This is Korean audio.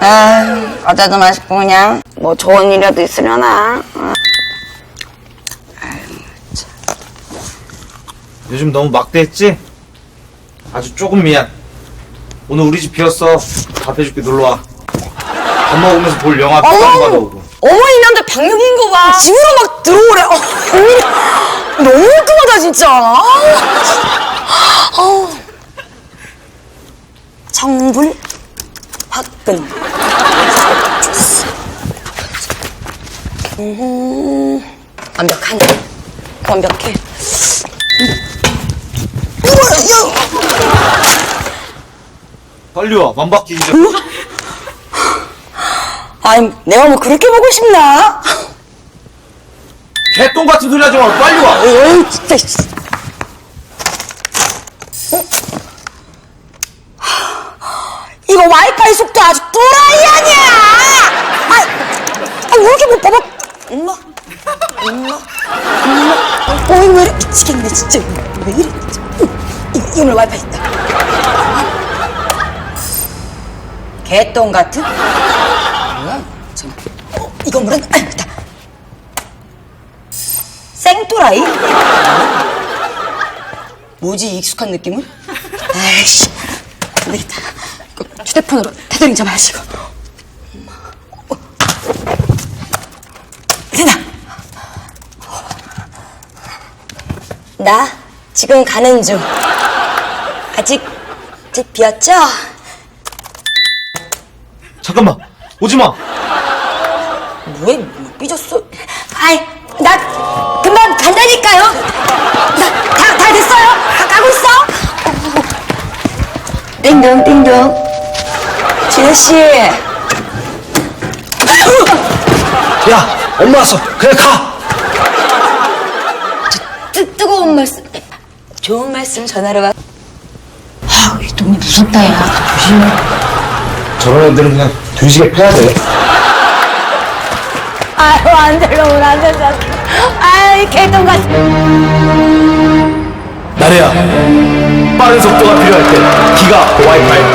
아, 어제도 맛있고 그냥 뭐 좋은 일이라도 있으려나. 어. 요즘 너무 막대했지? 아주 조금 미안. 오늘 우리 집 비었어. 밥 해줄게 놀러 와. 밥 먹으면서 볼 영화 안 받아오고. 어머니한테 방역인 거 봐. 집으로 막 들어오래. 어, 언니 너무 엉뚱하다 진짜. 아우. 정불 화 끈. 음, 완벽하네. 완벽해. 빨리 와. 맘 바뀌기 전. 아니 내가 뭐 그렇게 보고 싶나? 개똥 같은 소리 하지 마. 빨리 와. 어이 진짜. 씨. 어? 이거 와이파이 속도 아주 또라이 아니야! 아, 아, 왜 이렇게 못 봐봐? 엄마? 엄마? 엄마? 어, 이거 왜 이렇게 미치겠네, 진짜. 왜 이래. 어, 이거, 이거 와이파이 있다. 개똥 같은? 뭐야? 참. 어, 이 건물은, 아, 있다. 생또라이? 뭐지, 이 익숙한 느낌은? 아이씨, 안 되겠다. 휴대폰으로 테더링 좀 하시고. 어. 된다. 나 지금 가는 중. 아직 집 비었죠? 잠깐만. 오지 마. 뭐해, 뭐 삐졌어? 아이, 나 금방 간다니까요. 나, 다, 다 됐어요. 다 가고 있어. 띵동, 띵동. 진아씨. 야, 엄마 왔어. 그냥 가. 뜨, 뜨거운 말씀, 좋은 말씀 전하러 와. 아, 이 동네 무섭다, 야. 조심해. 저런 애들은 그냥 뒤지게 패야 돼. 아유, 안 들러오면 안 된다. 아이, 개똥 같은. 나래야. 빠른 속도가 필요할 때 기가 와이파이.